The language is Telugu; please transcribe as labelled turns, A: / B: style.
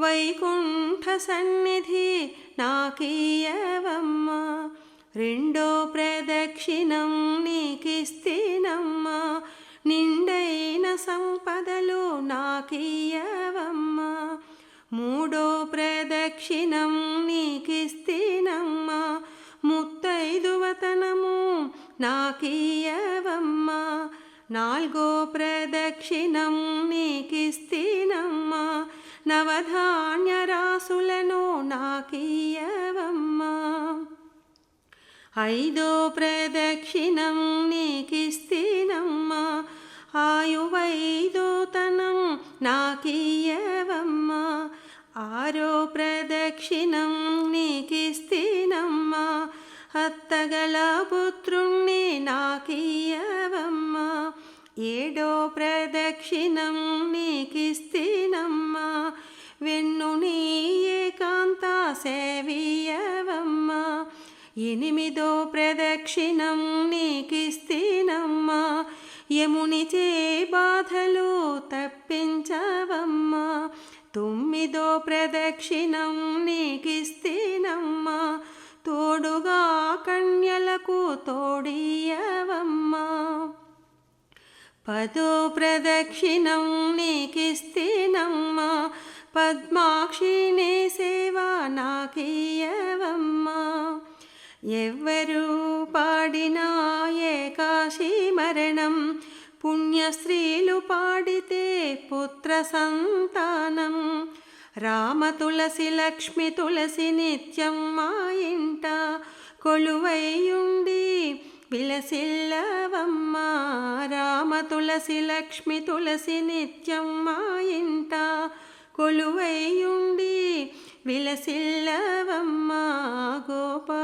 A: వైకుంఠ సన్నిధి నాకీయవమ్మా. రెండో ప్రదక్షిణం నీకిస్తీనమ్మా. నిండైన సంపదలు నాకీయవమ్మా. మూడో ప్రదక్షిణం నీకిస్తీనమ్మా. ముత్తైదువతనము నాకీయవమ్మా. నాలుగో ప్రదక్షిణం నీకిస్తీనమ్మా. నవధాన్యరాసులను నాకీయవమ్మా ఐదో ప్రదక్షిణం నీకిస్తినమ్మా. ఆయువైదోతనం నాకీయవమ్మా ఆరో ప్రదక్షిణం నీకిస్తినమ్మా. అత్తగల పుత్రుణ్ణి నాకీయవమ్మా ఏడో ప్రదక్షిణం నీకిస్తినమ్మా. ఎనిమిదో ప్రదక్షిణం నీకిస్తేనమ్మా. యముని చే బాధలు తప్పించవమ్మా. తొమ్మిదో ప్రదక్షిణం నీకిస్తేనమ్మా. తోడుగా కన్యలకు తోడియవమ్మా పదో ప్రదక్షిణం నీకిస్తేనమ్మా. పద్మాక్షిణి సేవ నాకీయ ఎవ్వరు పాడినా ఏకాశి మరణం. పుణ్యస్త్రీలు పాడితే పుత్ర సంతానం. రామ తులసి లక్ష్మి తులసి నిత్యం మా ఇంట. కొలువైయుండి విలసిల్లవమ్మ. రామ తులసి లక్ష్మి తులసి నిత్యం మా ఇంట. కొలువైయుండి విలసిల్లవమ్మ. గోపా